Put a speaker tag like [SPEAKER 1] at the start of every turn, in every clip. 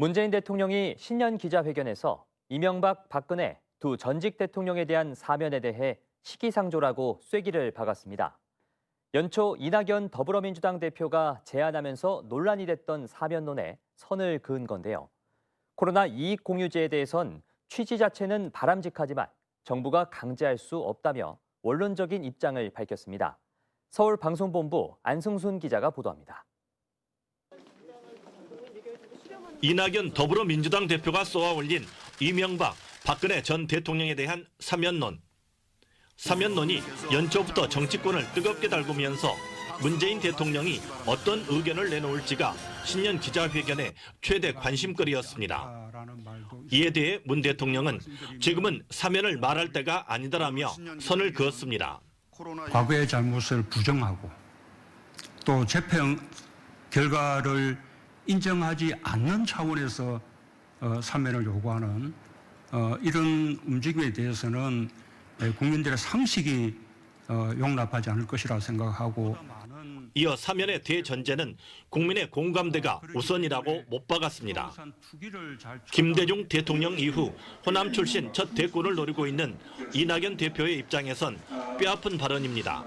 [SPEAKER 1] 문재인 대통령이 신년 기자회견에서 이명박, 박근혜 두 전직 대통령에 대한 사면에 대해 시기상조라고 쐐기를 박았습니다. 연초 이낙연 더불어민주당 대표가 제안하면서 논란이 됐던 사면론에 선을 그은 건데요. 코로나 이익 공유제에 대해선 취지 자체는 바람직하지만 정부가 강제할 수 없다며 원론적인 입장을 밝혔습니다. 서울 방송본부 안승순 기자가 보도합니다.
[SPEAKER 2] 이낙연 더불어민주당 대표가 쏘아올린 이명박, 박근혜 전 대통령에 대한 사면론. 사면론이 연초부터 정치권을 뜨겁게 달구면서 문재인 대통령이 어떤 의견을 내놓을지가 신년 기자회견의 최대 관심거리였습니다. 이에 대해 문 대통령은 지금은 사면을 말할 때가 아니다라며 선을 그었습니다.
[SPEAKER 3] 과거의 잘못을 부정하고 또 재평 결과를 인정하지 않는 차원에서 어, 사면을 요구하는 어, 이런 움직임에 대해서는 에, 국민들의 상식이 어, 용납하지 않을 것이라 생각하고
[SPEAKER 2] 이어 사면의 대전제는 국민의 공감대가 우선이라고 못 박았습니다. 김대중 대통령 이후 호남 출신 첫 대권을 노리고 있는 이낙연 대표의 입장에선 뼈아픈 발언입니다.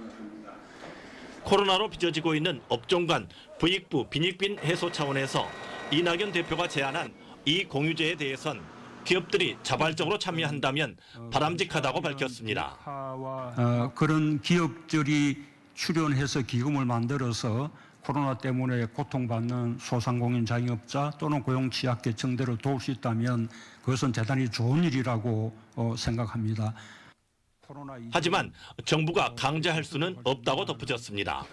[SPEAKER 2] 코로나로 빚어지고 있는 업종 간 부익부 빈익빈 해소 차원에서 이낙연 대표가 제안한 이 공유제에 대해선 기업들이 자발적으로 참여한다면 바람직하다고 밝혔습니다.
[SPEAKER 3] 어, 그런 기업들이 출연해서 기금을 만들어서 코로나 때문에 고통받는 소상공인 자영업자 또는 고용 취약계층들을 도울 수 있다면 그것은 대단히 좋은 일이라고 어, 생각합니다.
[SPEAKER 2] 하지만 정부가 강제할 수는 없다고 덧붙였습니다.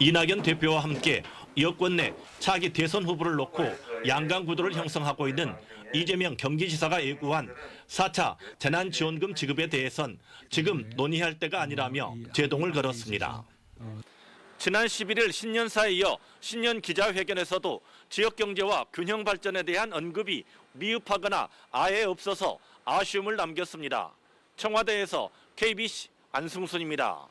[SPEAKER 2] 이낙연 대표와 함께 여권 내 차기 대선 후보를 놓고 양강 구도를 형성하고 있는 이재명 경기지사가 예고한 4차 재난지원금 지급에 대해선 지금 논의할 때가 아니라며 제동을 걸었습니다. 지난 11일 신년사에 이어 신년 기자회견에서도 지역 경제와 균형 발전에 대한 언급이 미흡하거나 아예 없어서 아쉬움을 남겼습니다. 청와대에서 KBC 안승순입니다.